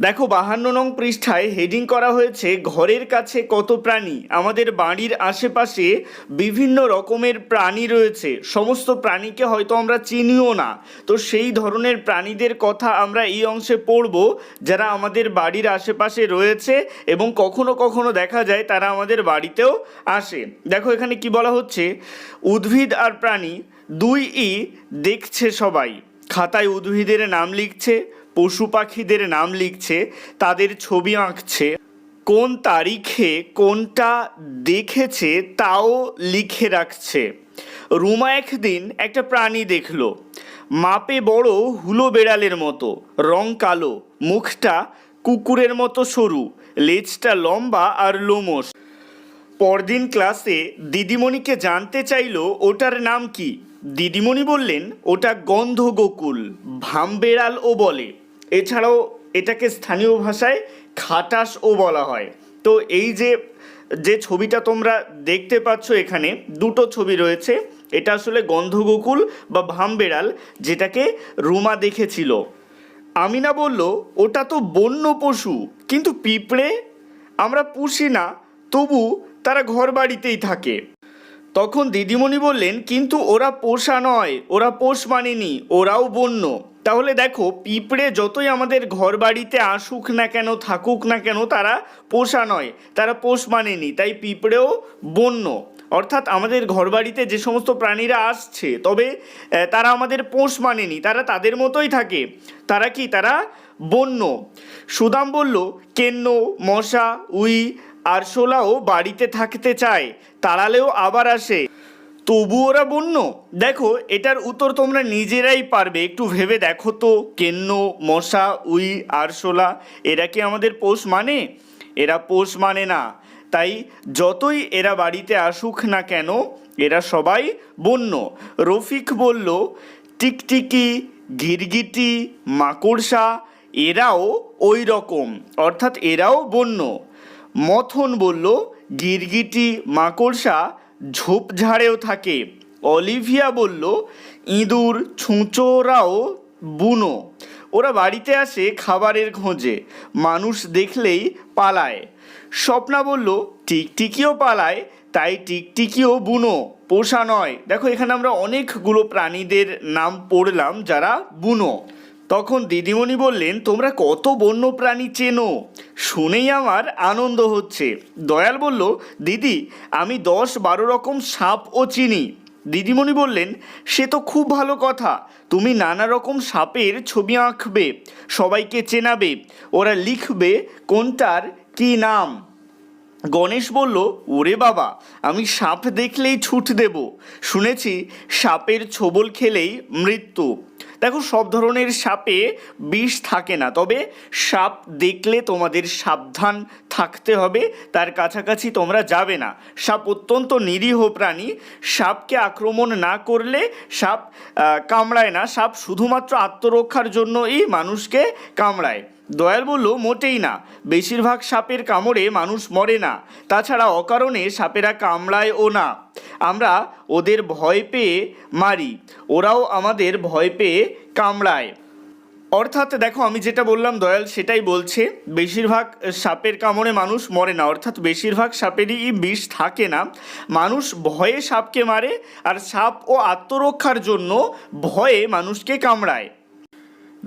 দেখো, বাহান্ন নং পৃষ্ঠায় হেডিং করা হয়েছে, ঘরের কাছে কত প্রাণী? আমাদের বাড়ির আশেপাশে বিভিন্ন রকমের প্রাণী রয়েছে। সমস্ত প্রাণীকে হয়তো আমরা চিনিও না। তো সেই ধরনের প্রাণীদের কথা আমরা এই অংশে পড়ব, যারা আমাদের বাড়ির আশেপাশে রয়েছে এবং কখনো কখনো দেখা যায় তারা আমাদের বাড়িতেও আসে। দেখো, এখানে কি বলা হচ্ছে? উদ্ভিদ আর প্রাণী দুই ই দেখছে সবাই। খাতায় উদ্ভিদের নাম লিখছে পশু পাখিদের নাম লিখছে, তাদের ছবি আঁকছে। কোন তারিখে কোনটা দেখেছে তাও লিখে রাখছে। রুমা একদিন একটা প্রাণী দেখল। মাপে বড় হুলো বেড়ালের মতো, রং কালো, মুখটা কুকুরের মতো সরু, লেজটা লম্বা আর লোমস পরদিন ক্লাসে দিদিমণিকে জানতে চাইলো, ওটার নাম কি? দিদিমণি বললেন, ওটা গন্ধ গোকুল ভাম ভামবেড়ালও বলে। এছাড়াও এটাকে স্থানীয় ভাষায় খাটাসও বলা হয়। তো এই যে যে ছবিটা তোমরা দেখতে পাচ্ছ এখানে, দুটো ছবি রয়েছে। এটা আসলে গন্ধগোকুল বা ভামবেড়াল, যেটাকে রুমা দেখেছিল। আমিনা বলল, ওটা তো বন্য পশু, কিন্তু পিঁপড়ে আমরা পুষি না, তবু তারা ঘর বাড়িতেই থাকে। তখন দিদিমণি বললেন, কিন্তু ওরা পোষা নয়, ওরা পোষ মানেনি, ওরাও বন্য। তাহলে দেখো, পিঁপড়ে যতই আমাদের ঘর বাড়িতে আসুক না কেন, থাকুক না কেন, তারা পোষা নয়। তারা পোষ মানেনি, তাই পিঁপড়েও বন্য। অর্থাৎ আমাদের ঘরবাড়িতে যে সমস্ত প্রাণীরা আসছে, তবে তারা আমাদের পোষ মানেনি, তারা তাদের মতোই থাকে। তারা কি? তারা বন্য। সুদাম বলল, কেন্ন, মশা, উই আরশোলাও বাড়িতে থাকতে চায়, তাড়ালেও আবার আসে। তবু ওরা বন্য। দেখো, এটার উত্তর তোমরা নিজেরাই পারবে। একটু ভেবে দেখো তো, কেন্ন, মশা, উই, আরশোলা, এরা কি আমাদের পোষ মানে? এরা পোষ মানে না। তাই যতই এরা বাড়িতে আসুক না কেন, এরা সবাই বন্য। রফিক বলল, টিকটিকি, গিরগিটি, মাকড়সা, এরাও ওই রকম, অর্থাৎ এরাও বন্য। মথন বলল, গিরগিটি, মাকড়সা ঝোপঝাড়েও থাকে। অলিভিয়া বলল, ইঁদুর ছুঁচোরাও বুনো, ওরা বাড়িতে আসে খাবারের খোঁজে, মানুষ দেখলেই পালায়। স্বপ্না বলল, টিকটিকিও পালায়, তাই টিকটিকিও বুনো, পোষা নয়। দেখো, এখানে আমরা অনেকগুলো প্রাণীদের নাম পড়লাম যারা বুনো। তখন দিদিমণি বললেন, তোমরা কত বন্য প্রাণী চেনো? শুনেই আমার আনন্দ হচ্ছে। দয়াল বলল, দিদি, আমি দশ বারো রকম সাপও চিনি। দিদিমণি বললেন, সে তো খুব ভালো কথা। তুমি নানা রকম সাপের ছবি আঁকবে, সবাইকে চেনাবে, ওরা লিখবে কোনটার কি নাম। গণেশ বলল, ওরে বাবা, আমি সাপ দেখলেই ছুট দেব। শুনেছি সাপের ছোবল খেলেই মৃত্যু। দেখো, সব ধরনের সাপে বিষ থাকে না, তবে সাপ দেখলে তোমাদের সাবধান থাকতে হবে, তার কাছাকাছি তোমরা যাবে না। সাপ অত্যন্ত নিরীহ প্রাণী, সাপকে আক্রমণ না করলে সাপ কামড়ায় না, সাপ শুধুমাত্র আত্মরক্ষার জন্যই মানুষকে কামড়ায়। দয়াল বলল, মোটেই না। বেশিরভাগ সাপের কামড়ে মানুষ মরে না। তাছাড়া অকারণে সাপেরা কামড়ায়ও না। আমরা ওদের ভয় পেয়ে মারি। ওরাও আমাদের ভয় পেয়ে কামড়ায়। অর্থাৎ দেখো, আমি যেটা বললাম, দয়াল সেটাই বলছে, বেশিরভাগ সাপের কামড়ে মানুষ মরে না। অর্থাৎ বেশিরভাগ সাপেরই বিষ থাকে না। মানুষ ভয়ে সাপকে মারে, আর সাপ ও আত্মরক্ষার জন্য ভয়ে মানুষকে কামড়ায়।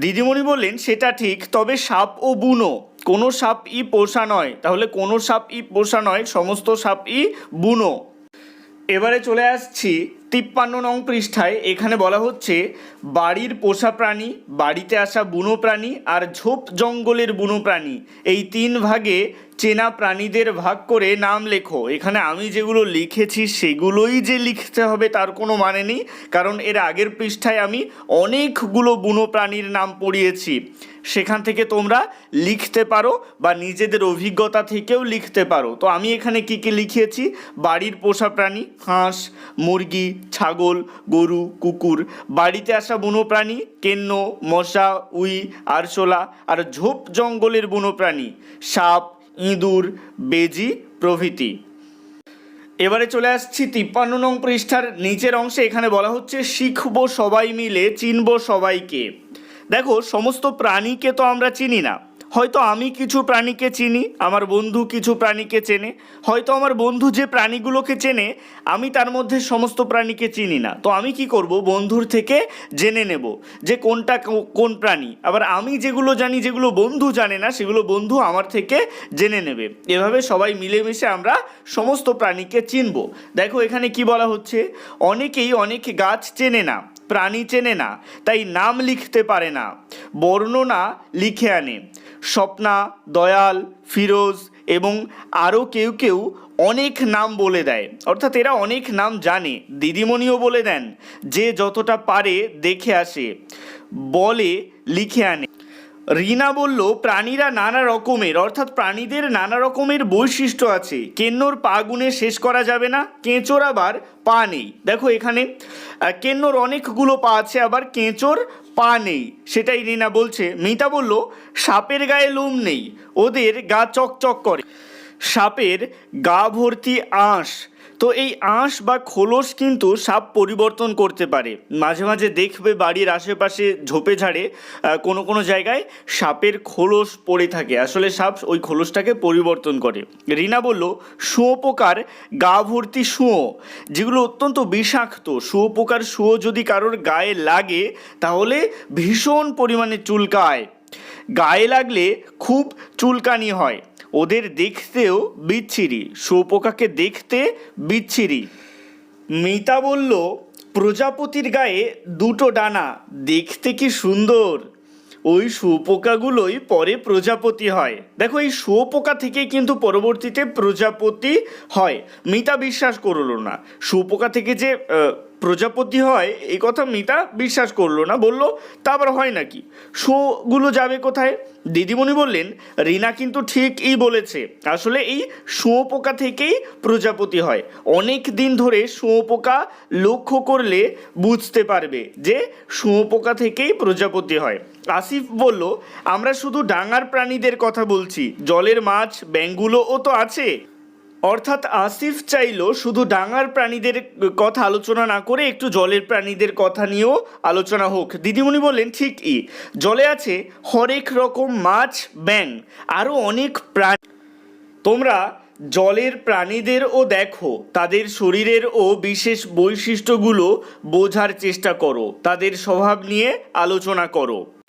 দিদিমণি বললেন, সেটা ঠিক, তবে সাপ ও বুনো। কোনো সাপ ই পোষা নয়। তাহলে কোনো সাপ ই পোষা নয়, সমস্ত সাপ ই বুনো। এবারে চলে আসছি তিপ্পান্ন নং পৃষ্ঠায়। এখানে বলা হচ্ছে বাড়ির পোষা প্রাণী, বাড়িতে আসা বুনো প্রাণী আর ঝোপ জঙ্গলের বুনো প্রাণী। এই তিন ভাগে চেনা প্রাণীদের ভাগ করে নাম লেখো। এখানে আমি যেগুলো লিখেছি, সেগুলোই যে লিখতে হবে তার কোনো মানে নেই, কারণ এর আগের পৃষ্ঠায় আমি অনেকগুলো বুনো প্রাণীর নাম পড়িয়েছি। সেখান থেকে তোমরা লিখতে পারো বা নিজেদের অভিজ্ঞতা থেকেও লিখতে পারো। তো আমি এখানে কি কি লিখিয়েছি বাড়ির পোষা প্রাণী, হাঁস, মুরগি, ছাগল, গরু, কুকুর। বাড়িতে আসা বন্যপ্রাণী কেন্ন, মশা, উই, আরশোলা, আর ঝোপ জঙ্গলের বনপ্রাণী, সাপ, ইঁদুর, বেজি প্রভৃতি। এবারে চলে আসছি তিপ্পান্ন নং পৃষ্ঠার নিচের অংশে। এখানে বলা হচ্ছে, শিখব সবাই মিলে, চিনব সবাইকে। দেখো, সমস্ত প্রাণীকে তো আমরা চিনি না। হয়তো আমি কিছু প্রাণীকে চিনি, আমার বন্ধু কিছু প্রাণীকে চেনে, হয়তো আমার বন্ধু যে প্রাণীগুলোকে চেনে, আমি তার মধ্যে সমস্ত প্রাণীকে চিনি না। তো আমি কি করব? বন্ধুর থেকে জেনে নেব যে কোনটা কোন প্রাণী। আবার আমি যেগুলো জানি, যেগুলো বন্ধু জানে না, সেগুলো বন্ধু আমার থেকে জেনে নেবে। এভাবে সবাই মিলেমিশে আমরা সমস্ত প্রাণীকে চিনব। দেখো এখানে কি বলা হচ্ছে? অনেকেই অনেক গাছ চেনে না, প্রাণী চেনে না, তাই নাম লিখতে পারে না, বর্ণনা লিখে আনে। স্বপ্না, দয়াল, ফিরোজ এবং আরও কেউ কেউ অনেক নাম বলে দেয়। অর্থাৎ এরা অনেক নাম জানে, দিদিমণিও বলে দেন, যে যতটা পারে দেখে আসে, বলে, লিখে আনে। রিনা বলল, প্রাণীরা নানা রকমের, অর্থাৎ প্রাণীদের নানা রকমের বৈশিষ্ট্য আছে। কেন্নর পা গুনে শেষ করা যাবে না, কেঁচোর আবার পা নেই। দেখো এখানে কেন্নর অনেকগুলো পা আছে, আবার কেঁচোর পা নেই। সেটাই রিনা বলছে। মিতা বলল, সাপের গায়ে লোম নেই। ওদের গা চকচক করে। সাপের গা ভর্তি আঁশ তো এই আঁশ বা খোলস কিন্তু সাপ পরিবর্তন করতে পারে। মাঝে মাঝে দেখবে বাড়ির আশেপাশে ঝোপে ঝাড়ে কোনো কোনো জায়গায় সাপের খোলস পড়ে থাকে। আসলে সাপ ওই খোলসটাকে পরিবর্তন করে। রিনা বলল শুঁয়োপোকার গা ভর্তি শুঁয়ো যেগুলো অত্যন্ত বিষাক্ত শুঁয়োপোকার শুঁয়ো যদি কারোর গায়ে লাগে, তাহলে ভীষণ পরিমাণে চুলকায়। গায়ে লাগলে খুব চুলকানি হয়। ওদের দেখতেও বিচ্ছিরি শোপোকাকে দেখতে বিচ্ছিরি। মিতা বলল, প্রজাপতির গায়ে দুটো ডানা, দেখতে কি সুন্দর? ওই শুয়োপোকাগুলোই পরে প্রজাপতি হয়। দেখো, এই শুয়োপোকা থেকেই কিন্তু পরবর্তীতে প্রজাপতি হয়। মিতা বিশ্বাস করল না। শুয়োপোকা থেকে যে প্রজাপতি হয়, এই কথা মিতা বিশ্বাস করল না। বলল, তা আবার হয় নাকি? শুয়োগুলো যাবে কোথায়? দিদিমণি বললেন, রিনা কিন্তু ঠিকই বলেছে। আসলে এই শুঁয়োপোকা থেকেই প্রজাপতি হয়। অনেক দিন ধরে শুঁয়োপোকা লক্ষ্য করলে বুঝতে পারবে যে শুঁয়োপোকা থেকেই প্রজাপতি হয়। আসিফ বলল, আমরা শুধু ডাঙার প্রাণীদের কথা বলছি। জলের মাছ ব্যাঙগুলোও তো আছে। অর্থাৎ আসিফ চাইলো শুধু ডাঙার প্রাণীদের কথা আলোচনা না করে একটু জলের প্রাণীদের কথা নিয়েও আলোচনা হোক। দিদিমণি বললেন, ঠিকই। জলে আছে হরেক রকম মাছ ব্যাং আরও অনেক প্রাণী। তোমরা জলের প্রাণীদেরও দেখো। তাদের শরীরের ও বিশেষ বৈশিষ্ট্যগুলো বোঝার চেষ্টা করো। তাদের স্বভাব নিয়ে আলোচনা করো।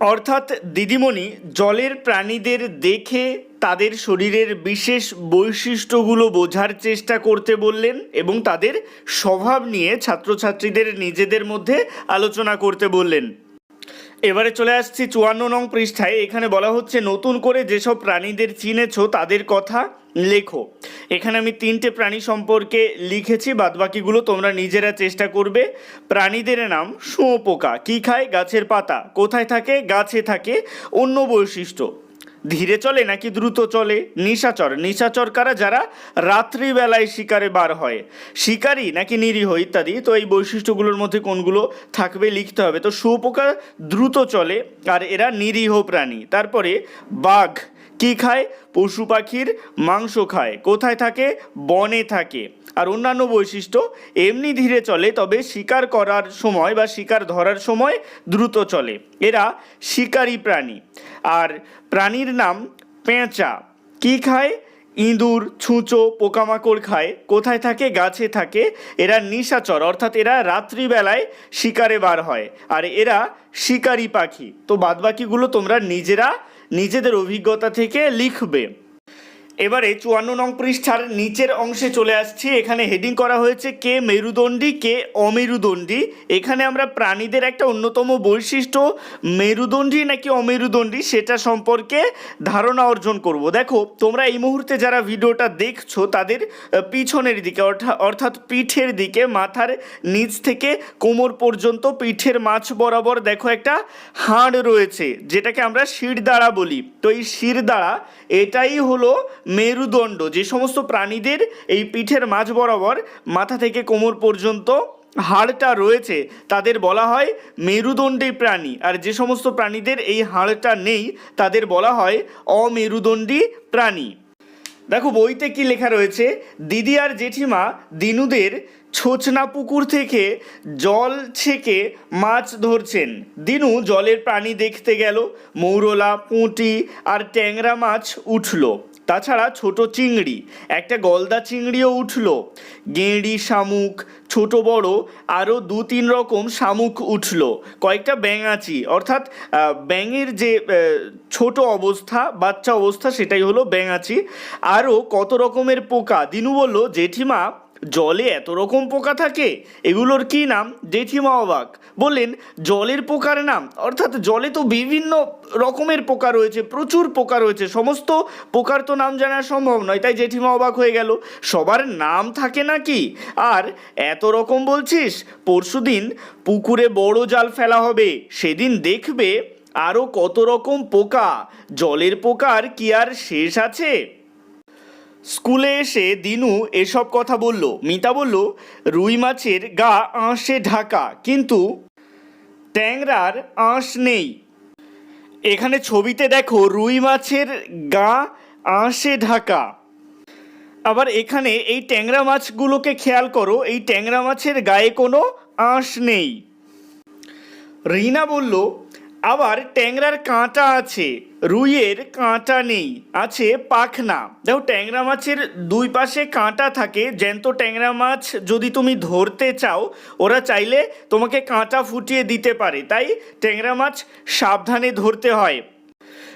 অর্থাৎ দিদিমণি জলের প্রাণীদের দেখে তাদের শরীরের বিশেষ বৈশিষ্ট্যগুলো বোঝার চেষ্টা করতে বললেন এবং তাদের স্বভাব নিয়ে ছাত্রছাত্রীদের নিজেদের মধ্যে আলোচনা করতে বললেন। এবারে চলে আসছি চুয়ান্ন নং পৃষ্ঠায়। এখানে বলা হচ্ছে, নতুন করে যেসব প্রাণীদের চিনেছো তাদের কথা লেখো। এখানে আমি তিনটে প্রাণী সম্পর্কে লিখেছি, বাদবাকিগুলো তোমরা নিজেরা চেষ্টা করবে। প্রাণীদের নাম শুঁয়োপোকা। কী খায়? গাছের পাতা। কোথায় থাকে? গাছে থাকে। অন্য বৈশিষ্ট্য। ধীরে চলে নাকি দ্রুত চলে? নিশাচর। নিশাচর কারা? যারা রাত্রিবেলায় শিকারে বার হয়। শিকারী নাকি নিরীহ ইত্যাদি। তো এই বৈশিষ্ট্যগুলোর মধ্যে কোনগুলো থাকবে লিখতে হবে। তো শুয়োপোকা দ্রুত চলে আর এরা নিরীহ প্রাণী। তারপরে বাঘ। কি খায়? পশু পাখির মাংস খায়। কোথায় থাকে? বনে থাকে। আর অন্যান্য বৈশিষ্ট্য, এমনি ধীরে চলে, তবে শিকার করার সময় বা শিকার ধরার সময় দ্রুত চলে। এরা শিকারী প্রাণী। আর প্রাণীর নাম পেঁচা। কি খায়? ইঁদুর, ছুঁচো, পোকামাকড় খায়। কোথায় থাকে? গাছে থাকে। এরা নিশাচর, অর্থাৎ এরা রাত্রিবেলায় শিকারে বার হয়। আর এরা শিকারী পাখি। তো বাদবাকিগুলো তোমরা নিজেরা নিজেদের অভিজ্ঞতা থেকে লিখবে। এবারে চুয়ান্ন নং পৃষ্ঠার নিচের অংশে চলে আসছি। এখানে হেডিং করা হয়েছে কে মেরুদণ্ডী, কে অমেরুদণ্ডী। এখানে আমরা প্রাণীদের একটা অন্যতম বৈশিষ্ট্য, মেরুদণ্ডী নাকি অমেরুদণ্ডী, সেটা সম্পর্কে ধারণা অর্জন করব। দেখো, তোমরা এই মুহূর্তে যারা ভিডিওটা দেখছ, তাদের পিছনের দিকে, অর্থা- অর্থাৎ পিঠের দিকে, মাথার নিচ থেকে কোমর পর্যন্ত পিঠের মাছ বরাবর দেখো একটা হাড় রয়েছে, যেটাকে আমরা শিরদাঁড়া বলি। তো এই শিরদাঁড়া এটাই হলো মেরুদণ্ড, যে সমস্ত প্রাণীদের এই পিঠের মাঝ বরাবর মাথা থেকে কোমর পর্যন্ত হাড়টা রয়েছে, তাদের বলা হয় মেরুদণ্ডী প্রাণী। আর যে সমস্ত প্রাণীদের এই হাড়টা নেই, তাদের বলা হয় অমেরুদণ্ডী প্রাণী। দেখো, বইতে কি লেখা রয়েছে? দিদি আর জেঠিমা দিনুদের ছোচনা পুকুর থেকে জল ছেকে মাছ ধরছেন। দিনু জলের প্রাণী দেখতে গেল, মৌরলা, পুঁটি আর ট্যাংরা মাছ উঠল। তাছাড়া ছোট চিংড়ি, একটা গলদা চিংড়িও উঠল। গেঁড়ি, শামুক, ছোট বড়, আরও দু তিন রকম শামুক উঠল। কয়েকটা ব্যাঙাচি অর্থাৎ ব্যাঙের যে ছোট অবস্থা, বাচ্চা অবস্থা, সেটাই হলো ব্যাঙাচি আরও কত রকমের পোকা? দিনু বলল, জেঠিমা জলে এত রকম পোকা থাকে? এগুলোর কি নাম? জেঠিমা অবাক। বললেন, জলের পোকার নাম? অর্থাৎ জলে তো বিভিন্ন রকমের পোকা রয়েছে, প্রচুর পোকা রয়েছে, সমস্ত পোকার তো নাম জানা সম্ভব নয়, তাই জেঠিমা অবাক হয়ে গেল। সবার নাম থাকে নাকি? আর এত রকম বলছিস? পরশুদিন পুকুরে বড় জাল ফেলা হবে, সেদিন দেখবে আরও কত রকম পোকা। জলের পোকার কি আর শেষ আছে? স্কুলে এসে দিনু এসব কথা বলল। মিতা বলল, রুই মাছের গা আঁশে ঢাকা, কিন্তু ট্যাংরার আঁশ নেই। এখানে ছবিতে দেখো রুই মাছের গা আঁশে ঢাকা। আবার এখানে এই ট্যাংরা মাছগুলোকে খেয়াল করো, এই ট্যাংরা মাছের গায়ে কোনো আঁশ নেই। রিনা বলল, আবার ট্যাংরার কাঁটা আছে। রুইয়ের কাঁটা নেই, আছে পাখনা। দেখো, ট্যাংরা মাছের দুই পাশে কাঁটা থাকে, জ্যান্ত ট্যাংরা মাছ যদি তুমি ধরতে চাও, ওরা চাইলে তোমাকে কাঁটা ফুটিয়ে দিতে পারে। তাই ট্যাংরা মাছ সাবধানে ধরতে হয়।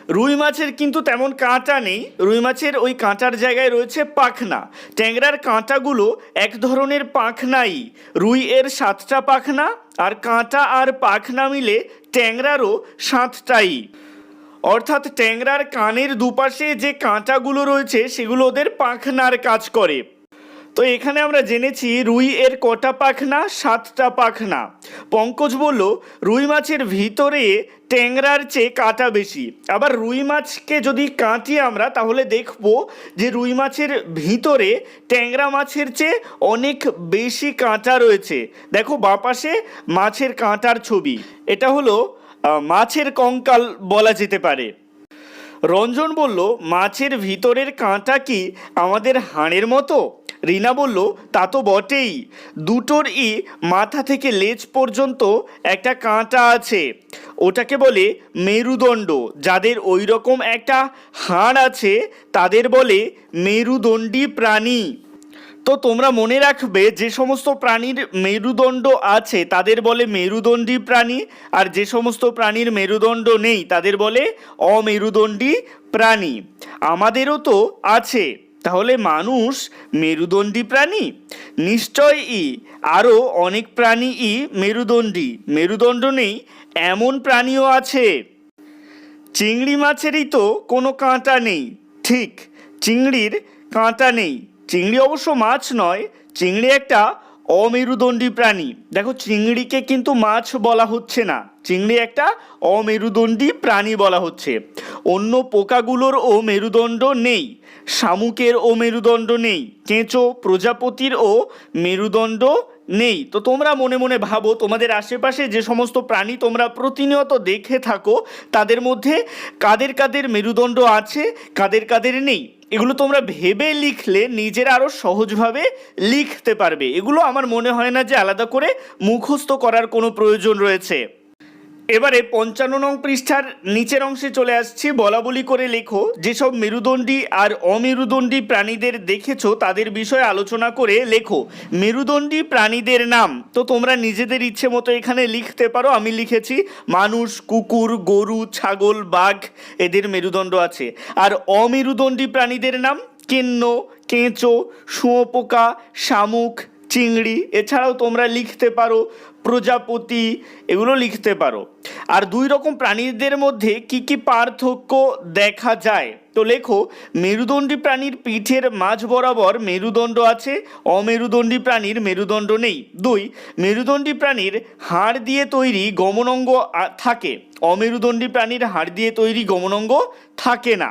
রুই মাছের কিন্তু তেমন কাঁটা নেই, রুই মাছের ওই কাঁটার জায়গায় রয়েছে পাখনা। ট্যাংরার কাঁটাগুলো এক ধরনের পাখনাই। রুই এর সাতটা পাখনা আর কাঁটা আর পাখনা মিলে ট্যাংরারও সাতটাই। অর্থাৎ ট্যাংরার কানের দুপাশে যে কাঁটাগুলো রয়েছে, সেগুলো ওদের পাখনার কাজ করে। তো এখানে আমরা জেনেছি রুই এর কটা পাখনা, সাতটা পাখনা। পঙ্কজ বলল, রুই মাছের ভিতরে ট্যাংরার চেয়ে কাঁটা বেশি। আবার রুই মাছকে যদি কাঁটি আমরা, তাহলে দেখব যে রুই মাছের ভিতরে ট্যাংরা মাছের চেয়ে অনেক বেশি কাঁটা রয়েছে। দেখো বাপাশে মাছের কাঁটার ছবি। এটা হলো মাছের কঙ্কাল বলা যেতে পারে। রঞ্জন বলল, মাছের ভিতরের কাঁটা কি আমাদের হাড়ের মতো? রিনা বলল, তা তো বটেই। দুটোর ই মাথা থেকে লেজ পর্যন্ত একটা কাঁটা আছে। ওটাকে বলে মেরুদণ্ড। যাদের ওই রকম একটা হাড় আছে, তাদের বলে মেরুদণ্ডী প্রাণী। তো তোমরা মনে রাখবে, যে সমস্ত প্রাণীর মেরুদণ্ড আছে, তাদের বলে মেরুদণ্ডী প্রাণী, আর যে সমস্ত প্রাণীর মেরুদণ্ড নেই, তাদের বলে অমেরুদণ্ডী প্রাণী। আমাদেরও তো আছে। তাহলে মানুষ মেরুদণ্ডী প্রাণী? নিশ্চয়ই আরও অনেক প্রাণীই মেরুদণ্ডী। মেরুদণ্ড নেই, এমন প্রাণীও আছে। চিংড়ি মাছেরই তো কোনো কাঁটা নেই। ঠিক, চিংড়ির কাঁটা নেই। চিংড়ি অবশ্য মাছ নয়, চিংড়ি একটা অমেরুদণ্ডী প্রাণী। দেখো, চিংড়িকে কিন্তু মাছ বলা হচ্ছে না। চিংড়ি একটা অমেরুদণ্ডী প্রাণী বলা হচ্ছে। অন্য পোকাগুলোর ও মেরুদণ্ড নেই। শামুকের ও মেরুদণ্ড নেই। কেঁচো, প্রজাপতির ও মেরুদণ্ড নেই। তো তোমরা মনে মনে ভাবো, তোমাদের আশেপাশে যে সমস্ত প্রাণী তোমরা প্রতিনিয়ত দেখে থাকো, তাদের মধ্যে কাদের কাদের মেরুদণ্ড আছে, কাদের কাদের নেই। এগুলো তোমরা ভেবে লিখলে নিজের আরও সহজভাবে লিখতে পারবে। এগুলো আমার মনে হয় না যে আলাদা করে মুখস্থ করার কোনো প্রয়োজন রয়েছে। এবারে পঞ্চান্ন নং পৃষ্ঠার নিচের অংশে চলে আসছি। বলা বলি করে লেখো, যেসব মেরুদণ্ডী আর অমেরুদণ্ডী প্রাণীদের দেখেছ, তাদের বিষয়ে আলোচনা করে লেখো। মেরুদণ্ডী প্রাণীদের নাম, তো তোমরা নিজেদের ইচ্ছে মতো এখানে লিখতে পারো। আমি লিখেছি, মানুষ, কুকুর, গরু, ছাগল, বাঘ, এদের মেরুদণ্ড আছে। আর অমেরুদণ্ডী প্রাণীদের নাম, কেন্ন, কেঁচো, শুঁয়োপোকা, শামুক, চিংড়ি, এছাড়াও তোমরা লিখতে পারো প্রজাপতি এগুলো লিখতে পারো। আর দুই রকম প্রাণীদের মধ্যে কি কি পার্থক্য দেখা যায়? তো লেখো, মেরুদণ্ডী প্রাণীর পিঠের মাঝ বরাবর মেরুদণ্ড আছে, অমেরুদণ্ডী প্রাণীর মেরুদণ্ড নেই। দুই, মেরুদণ্ডী প্রাণীর হাড় দিয়ে তৈরি গমনঙ্গ থাকে, অমেরুদণ্ডী প্রাণীর হাড় দিয়ে তৈরি গমনঙ্গ থাকে না।